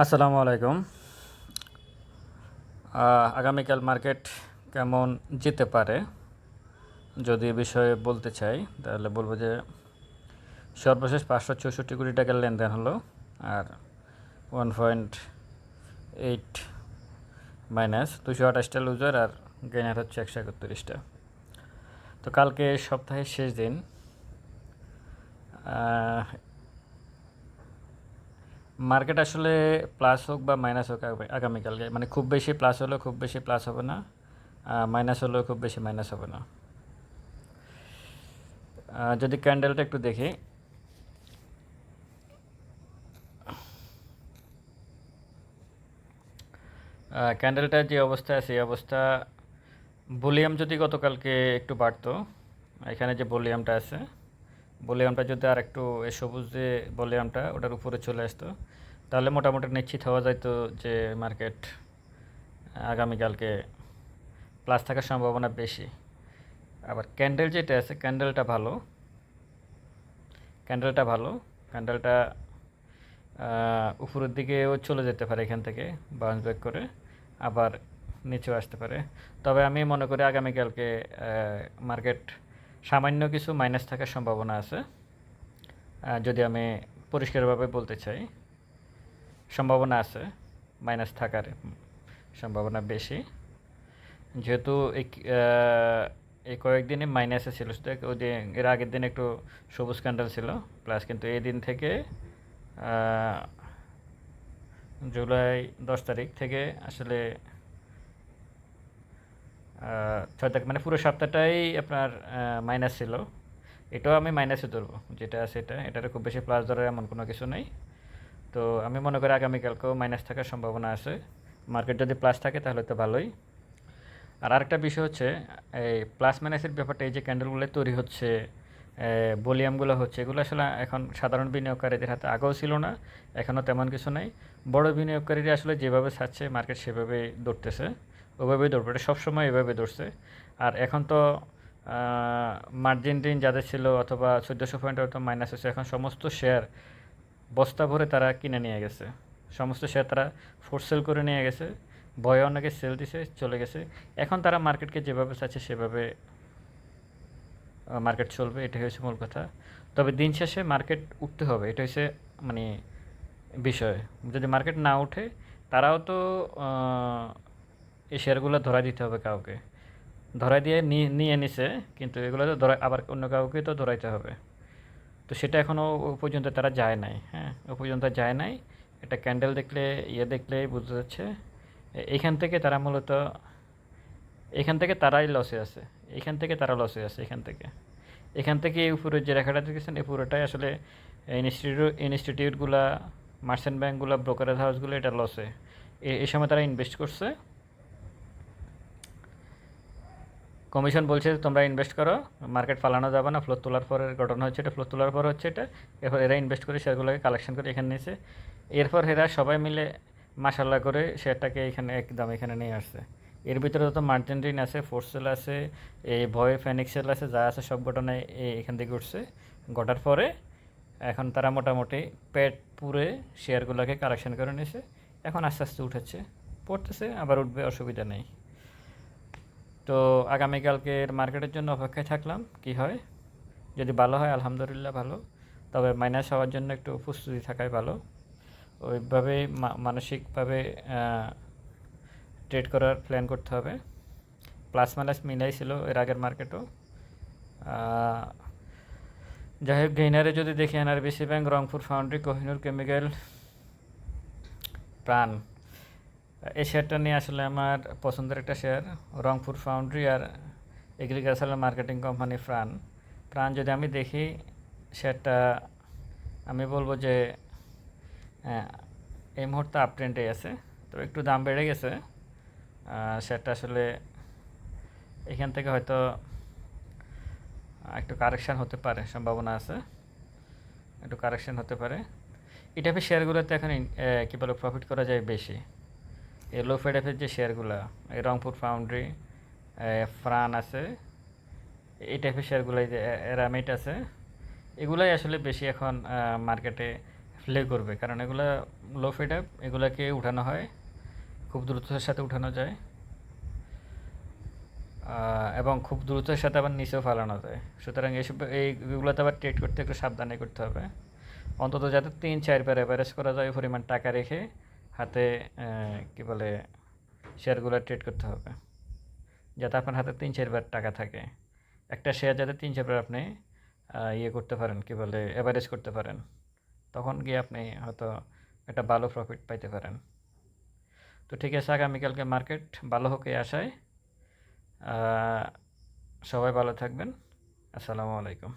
আসসালামু আলাইকুম। আগামীকাল মার্কেট কেমন যেতে পারে? যদি এ বিষয়ে বলতে চাই, তাহলে বলব যে সর্বশেষ পাঁচশো চৌষট্টি কোটি টাকার লেনদেন হলো আর ওয়ান পয়েন্ট এইট মাইনাস দুশো আঠাশটা লুজার আর গেনার হচ্ছে একশো একত্রিশটা। তো কালকে সপ্তাহের শেষ দিন মার্কেট আসলে প্লাস হোক বা মাইনাস হোক আগামী- আগামীকালকে মানে খুব বেশি প্লাস হলেও খুব বেশি প্লাস হবে না মাইনাস হলেও খুব বেশি মাইনাস হবে না। যদি ক্যান্ডেলটা একটু দেখি। ক্যান্ডেলটার যে অবস্থা এই অবস্থা ভলিউম যদি গতকালকে একটু বাড়তো, এখানে যে ভলিউমটা আছে ভলিউমটা যদি আর একটু এই সবুজ যে ভলিউমটা ওটার উপরে চলে আসতো, তাহলে মোটামুটি নিশ্চিত হওয়া যাইতো যে মার্কেট আগামীকালকে প্লাস থাকার সম্ভাবনা বেশি। আবার ক্যান্ডেল যেটা আছে ক্যান্ডেলটা ভালো। ক্যান্ডেলটা ভালো। ক্যান্ডেলটা উপরের দিকেও চলে যেতে পারে এখান থেকে বাউন্স ব্যাক করে আবার নিচেও আসতে পারে। তবে আমি মনে করি আগামীকালকে মার্কেট সামান্য কিছু মাইনাস থাকার সম্ভাবনা আছে। যদি আমি পরিষ্কারভাবে বলতে চাই, সম্ভাবনা আছে মাইনাস থাকার সম্ভাবনা বেশি। যেহেতু এই কয়েকদিনে মাইনাসে ছিল শুধু ওই দিন, এর আগের দিন একটু সবুজ ক্যান্ডেল ছিল প্লাস কিন্তু এই দিন থেকে জুলাই দশ তারিখ থেকে আসলে ছয় তারিখ মানে পুরো সপ্তাহটাই আপনার মাইনাস ছিল। এটাও আমি মাইনাসে ধরবো, যেটা আছে এটা। এটার খুব বেশি প্লাস ধরার এমন কোনো কিছু নেই। তো আমি মনে করি আগামীকালকেও মাইনাস থাকার সম্ভাবনা আছে। মার্কেট যদি প্লাস থাকে তাহলে তো ভালোই। আর আরেকটা বিষয় হচ্ছে, এই প্লাস মাইনাসের ব্যাপারটা, এই যে ক্যান্ডেলগুলো তৈরি হচ্ছে ভলিউমগুলো হচ্ছে, এগুলো আসলে এখন সাধারণ বিনিয়োগকারীদের হাতে আগেও ছিল না, এখনও তেমন কিছু নেই। বড় বিনিয়োগকারীরা আসলে যেভাবে ছাড়ছে মার্কেট সেভাবেই দৌড়তেছে। ওভাবেই দৌড়বে। এটা সবসময় এভাবে দৌড়ছে। আর এখন তো মার্জিন ঋণ যাদের ছিল অথবা চোদ্দোশো পয়েন্ট হয়তো মাইনাস হচ্ছে এখন সমস্ত শেয়ার বস্তা ভরে তারা কিনে নিয়ে গেছে। সমস্ত শেয়ার তারা ফোর্স সেল করে নিয়ে গেছে। ভয়ে অনেকে সেল দিছে, চলে গেছে। এখন তারা মার্কেটকে যেভাবে চাচ্ছে সেভাবে মার্কেট চলবে। এটাই হচ্ছে মূল কথা। তবে দিন শেষে মার্কেট উঠতে হবে। এটা হচ্ছে মানে বিষয়। যদি মার্কেট না উঠে, তারাও তো এই শেয়ারগুলো ধরা দিতে হবে কাউকে। ধরাই দিয়ে নিয়ে নিয়ে নিছে, কিন্তু এগুলো তো ধরা, আবার অন্য কাউকে তো ধরাইতে হবে। তো সেটা এখনও ও পর্যন্ত তারা যায় নাই হ্যাঁ? ও পর্যন্ত যায় নাই। একটা ক্যান্ডেল দেখলে ইয়ে দেখলে বুঝতে যাচ্ছে এখান থেকে তারা মূলত, এখান থেকে তারাই লসে আছে। এখান থেকে তারা লসে আছে, এখান থেকে। এখান থেকে এই উপরে যে রেখাটা দেখেছেন, এই পুরোটাই আসলে ইনস্টিটিউট ইনস্টিটিউটগুলা মার্চেন্ট ব্যাঙ্কগুলো ব্রোকারেজ হাউসগুলো এটা লসে এই সময় তারা ইনভেস্ট করছে। কমিশন বলছে তোমরা ইনভেস্ট করো মার্কেট ফালানো যাবে না ফ্লোর তোলার পরে ঘটনা হচ্ছে এটা ফ্লোর তোলার পর হচ্ছে এটা, এরপর এরা ইনভেস্ট করে শেয়ারগুলোকে কালেকশন করে এখানে নিয়েছে। এরপর এরা সবাই মিলে মাসাল্লাহ করে শেয়ারটাকে এখানে একদম এখানে নিয়ে আসছে। এর ভিতরে তো মার্জিন ঋণ আছে ফোর্সেল আছে, এই ভয় ফেনিক্সেল আছে, যা আছে সব ঘটনায় এখান থেকে উঠছে। ঘটার পরে এখন তারা মোটামুটি পেট পুরে শেয়ারগুলোকে কালেকশন করে নিয়েছে। এখন আস্তে আস্তে উঠেছে, পড়তেছে, আবার উঠবে, অসুবিধা নেই। তো আগামীকালকের মার্কেটের জন্য অপেক্ষায় থাকলাম, কি হয়? যদি ভালো হয়, আলহামদুলিল্লাহ ভালো। তবে মাইনাস হওয়ার জন্য একটু প্রস্তুতি থাকাই ভালো। ওইভাবে মানসিকভাবে ট্রেড করার প্ল্যান করতে হবে। প্লাস মাইনাস মিলাই ছিল এর আগের মার্কেটও যাই হোক গেইনারে যদি দেখি NRBC bank, Rangpur foundry Kohinoor chemical Pran. এই শেয়ারটা নিয়ে আসলে আমার পছন্দের একটা শেয়ার রংপুর ফাউন্ড্রি আর এগ্রিকালচারাল মার্কেটিং কোম্পানি ফ্রান প্রাণ যদি আমি দেখি শেয়ারটা আমি বলব যে এই মুহূর্তে আপ ট্রেন্ডে আছে তো একটু দাম বেড়ে গেছে। শেয়ারটা আসলে এখান থেকে হয়তো একটু কারেকশান হতে পারে, সম্ভাবনা আছে। একটু কারেকশান হতে পারে। টাইপের শেয়ারগুলোতে এখন কী বলে প্রফিট করা যায় বেশি। এই লো ফেডেফের যে শেয়ারগুলো এই রংপুর ফাউন্ড্রি ফ্রান আছে, এই টাইপের শেয়ারগুলো যে এরামিট আছে, এগুলাই আসলে বেশি এখন মার্কেটে প্লে করবে। কারণ এগুলা লো ফিড অ্যাপ এগুলাকে উঠানো হয়, খুব দ্রুততার সাথে উঠানো যায় এবং খুব দ্রুতের সাথে আবার নিচেও ফালানো যায়। সুতরাং এইসব এইগুলোতে আবার ট্রেড করতে একটু সাবধানে করতে হবে। অন্তত যাতে তিন, চার চারবার অ্যাভারেজ করা যায় পরিমাণ টাকা রেখে হাতে কি বলে, শেয়ারগুলো ট্রেড করতে হবে। যাতে আপনার হাতে তিন চারবার টাকা থাকে। একটা শেয়ার যাতে তিন চারবার আপনি ইয়ে করতে পারেন, কি বলে অ্যাভারেজ করতে পারেন। তখন গিয়ে আপনি হয়তো একটা ভালো প্রফিট পাইতে পারেন। তো ঠিক আছে, আগামীকালকে মার্কেট ভালো হোক এই আশায়। সবাই ভালো থাকবেন। আসসালামু আলাইকুম।